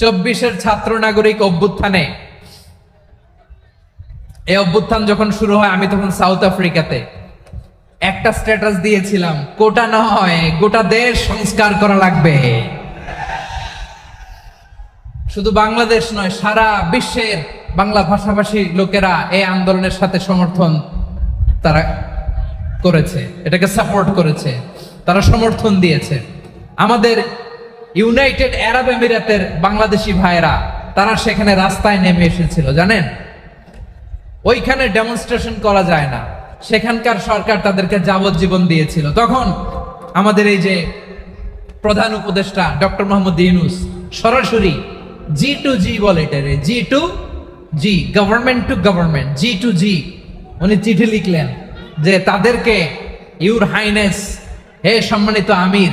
চব্বিশের ছাত্র নাগরিক অভ্যুত্থানে। এই অভ্যুত্থান যখন শুরু হয়, আমি তখন সাউথ আফ্রিকাতে। একটা স্ট্যাটাস দিয়েছিলাম, কোটা নয়, গোটা দেশ সংস্কার করা লাগবে। শুধু বাংলাদেশ নয়, সারা বিশ্বের বাংলা ভাষাভাষী লোকেরা এই আন্দোলনের সাথে সমর্থন তারা করেছে, এটাকে সাপোর্ট করেছে, তারা সমর্থন দিয়েছে। আমাদের ইউনাইটেড আরব এমিরাতের বাংলাদেশি ভাইরা তারা সেখানে রাস্তায় নেমে এসেছিল, জানেন? ওইখানে ডেমনস্ট্রেশন করা যায় না। সেখানকার সরকার তাদেরকে যাবজ্জীবন দিয়েছিল। তখন আমাদের এই যে প্রধান উপদেষ্টা ডক্টর মোহাম্মদ ইউনুস সরাসরি জি টু জি বলে এটারে G to G government to government G to G উনি চিঠি লিখলেন যে তাদেরকে ইউর হাইনেস হে সম্মানিত আমির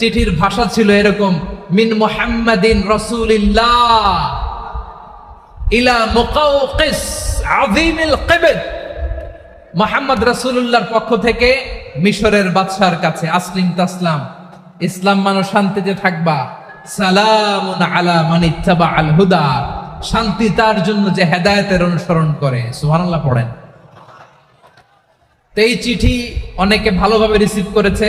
চিঠির ভাষা ছিল এরকম, মিন মুহাম্মাদিন রাসূলিল্লাহ ইলা মুকাউকিস আযীমিল কিবত। মোহাম্মদ রাসূলুল্লাহর পক্ষ থেকে মিশরের বাদশার কাছে, আসলিম তাসলাম, ইসলাম মানো শান্তিতে থাকবা। সালামুন আলা মান ইত্তাবা আল হুদা। শান্তি তার জন্য যে হেদায়েতের অনুসরণ করে। সুবহানাল্লাহ, পড়েন। তো এই চিঠি অনেকে ভালোভাবে রিসিভ করেছে।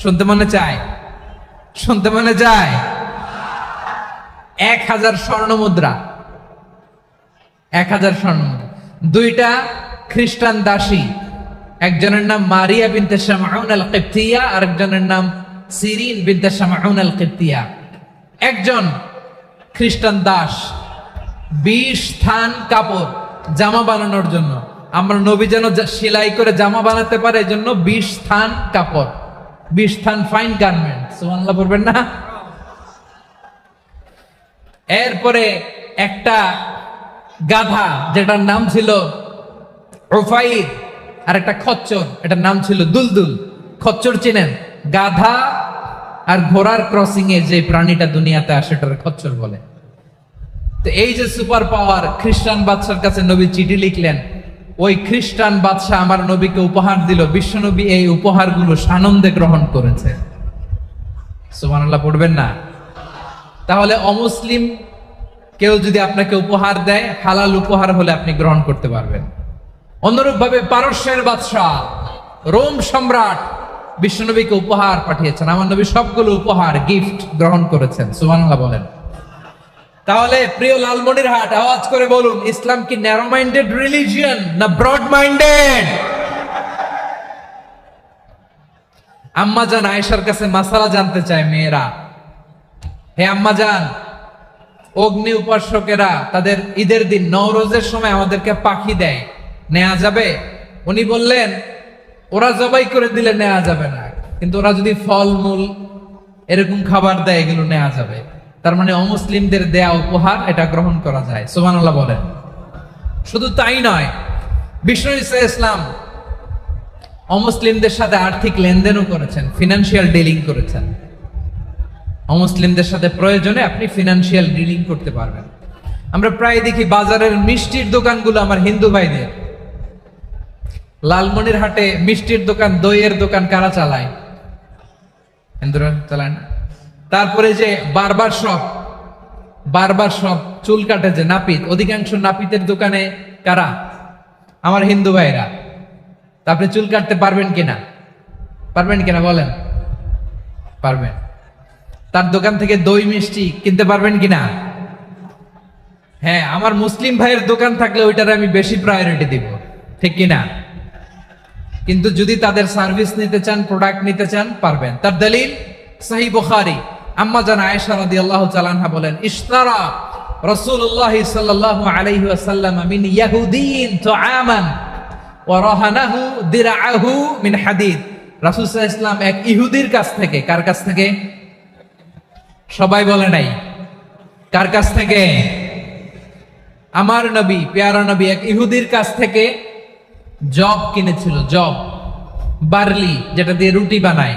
শুনতে মনে চায়? শুনতে মনে চায়? এক হাজার স্বর্ণ মুদ্রা। এক হাজার স্বর্ণ দুইটা খ্রিস্টান দাসী। একজনের নাম মারিয়া বিনতে শামাউন আল আর একজনের নাম সিরিন বিনতে শামাউন আল একজন খ্রিস্টান দাস, বিশ থান কাপড় জামা বানানোর জন্য। আমরা নবী যেন সেলাই করে জামা বানাতে পারে এই জন্য বিশ থান কাপড়। বিশ থান ফাইন গার্মেন্ট সুমানলা পড়বেন না? এরপরে একটা গাধা, যেটার নাম ছিল ওফাইর আর একটা খচ্চর, এটার নাম ছিল দুলদুল। খচ্চর চিনেন? গাধা আর ঘোড়ার ক্রসিং এ যে প্রাণীটা দুনিয়াতে আসে এটার খচ্চর বলে। তো এই যে সুপার পাওয়ার খ্রিস্টান বাদশার কাছে নবী চিঠি লিখলেন ওই খ্রিস্টান বাদশাহ আমার নবীকে উপহার দিল। বিশ্বনবী এই উপহারগুলো সানন্দে গ্রহণ করেছে। সুবহানাল্লাহ, পড়বেন না? তাহলে অমুসলিম কেউ যদি আপনাকে উপহার দেয়, হালাল উপহার হলে আপনি গ্রহণ করতে পারবেন। অনুরূপ ভাবে পারস্যের বাদশাহ, রোম সম্রাট বিশ্বনবীকে উপহার পাঠিয়েছেন। আমার নবী সবগুলো উপহার, গিফট গ্রহণ করেছেন। সুবহানাল্লাহ বলেন। তাহলে প্রিয় লালমনির হাট, আওয়াজ করে বলুন, ইসলাম কি ন্যারো মাইন্ডেড রিলিজিয়ন না ব্রড মাইন্ডেড আম্মা জান, আয়েশার কাছে মাসালা জানতে চায় মেয়েরা। হে আম্মা জান, অগ্নি উপাসকেরা তাদের ঈদের দিন নওরোজের সময় আমাদেরকে পাখি দেয়। নেওয়া যাবে? উনি বললেন, ওরা জবাই করে দিলে নেওয়া যাবে না। কিন্তু ওরা যদি ফলমূল, এরকম খাবার দেয়, এগুলো নেওয়া যাবে। তার মানে অমুসলিমদের দেয়া উপহার এটা গ্রহণ করা যায়। সুবহানাল্লাহ বলেন। শুধু তাই নয়, বিষ্ণু ইসা ইসলাম অমুসলিমদের সাথে আর্থিক লেনদেনও করেছেন ফিনান্সিয়াল ডিলিং করেছেন। অমুসলিমদের সাথে প্রয়োজনে আপনি ফিনান্সিয়াল ডিলিং করতে পারবেন। আমরা প্রায় দেখি বাজারের মিষ্টির দোকানগুলো আমার হিন্দু ভাইদের। লালমনির হাটে মিষ্টির দোকান, দইয়ের দোকান কারা চালায়? হিন্দুরা চালায় না। তারপরে যে বারবার শপ বারবার শপ চুল কাটে যে নাপিত, অধিকাংশ নাপিতের দোকানে কারা? আমার হিন্দু ভাইরা। আপনি চুল কাটতে পারবেন কিনা? পারবেন কিনা বলেন? পারবেন। তার দোকান থেকে দই মিষ্টি কিনতে পারবেন কিনা? হ্যাঁ আমার মুসলিম ভাইয়ের দোকান থাকলে ওইটার আমি বেশি প্রায়োরিটি দিব। ঠিক কি না কিন্তু যদি তাদের সার্ভিস নিতে চান প্রোডাক্ট নিতে চান, পারবেন। তার দলিল সহি বুখারি আম্মা জান আয়েশা রাদিয়াল্লাহু তাআলা বলেন, ইশতারা রাসূলুল্লাহ সাল্লাল্লাহু আলাইহি ওয়াসাল্লাম মিন ইয়াহুদিন তুআমান ওয়া রাহানাহু দিরআহু মিন হাদিদ। রাসূল সাল্লাল্লাহু আলাইহি এক ইহুদির কাছ থেকে, কার কাছ থেকে? সবাই বলে নাই। কার কাছ থেকে? আমার নবী, পেয়ারা নবী এক ইহুদির কাছ থেকে জব কিনেছিল, জব, বার্লি, যেটা দিয়ে রুটি বানায়।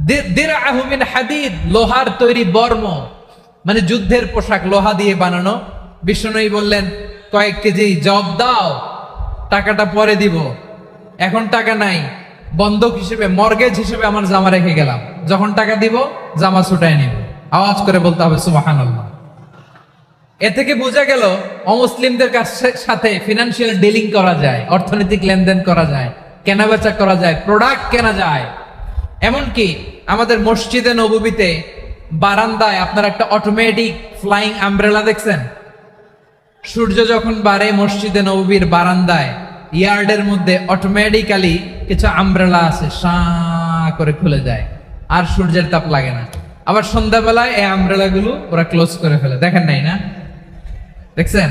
দি- দিরআহু মিন হাদিদ, লোহার তৈরি বর্ম। মানে যুদ্ধের পোশাক লোহা দিয়ে বানানো। বিষ্ণুই বললেন, কয়েক কেজি জব দাও, টাকাটা পরে দিব। এখন টাকা নাই, বন্ধক হিসেবে, মর্গেজ হিসেবে আমার জামা রেখে গেলাম। যখন টাকা দিব, জামা ছুটায় নিব। আওয়াজ করে বলতে হবে, সুবহানাল্লাহ। এ থেকে বোঝা গেল, অমুসলিমদের সাথে ফিনান্সিয়াল ডিলিং করা যায়, অর্থনৈতিক লেনদেন করা যায়, কেনাবেচা করা যায় প্রোডাক্ট কেনা যায়। এমনকি আমাদের মসজিদে, নবীতে, বারান্দায় আপনার একটা অটোমেটিক ফ্লাইং আমব্রেলা দেখছেন? সূর্য যখন বাড়ে মসজিদে, নবীর বারান্দায়, ইয়ার্ডের মধ্যে অটোমেটিক্যালি কিছু আমব্রেলা আছে সা করে খুলে যায় আর সূর্যের তাপ লাগে না। আবার সন্ধ্যাবেলায় এই আমব্রেলা গুলো ওরা ক্লোজ করে ফেলে। দেখেন নাই না? দেখছেন?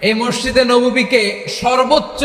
এই মসজিদে নবীকে সর্বোচ্চ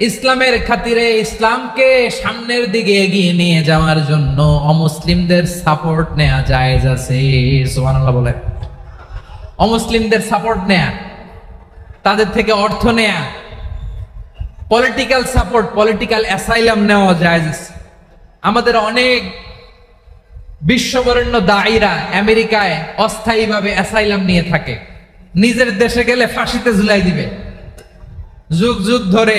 ইসলামের খাতিরে ইসলামকে সামনের দিকে এগিয়ে নিয়ে যাওয়ার জন্য অমুসলিমদের সাপোর্ট নেওয়া জায়েজ আছে। সুবহানাল্লাহ বলে অমুসলিমদের সাপোর্ট নেয়া, তাদের থেকে অর্থ নেয়া, পলিটিক্যাল সাপোর্ট, পলিটিক্যাল অ্যাসাইলাম নেওয়া জায়েজ আছে। আমাদের অনেক বিশ্ববরেণ্য দায়ীরা আমেরিকায় অস্থায়ীভাবে অ্যাসাইলাম নিয়ে থাকে। নিজের দেশে গেলে ফাঁসিতে ঝুলাই দিবে। যুগ যুগ ধরে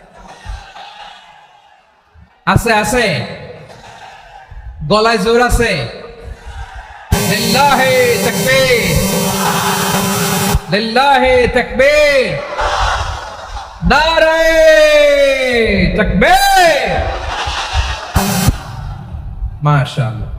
আছে আছে গলায় জোর আছে লিল্লাহে তাকবীর লিল্লাহে তাকবীর নারে তাকবীর মাশাআল্লাহ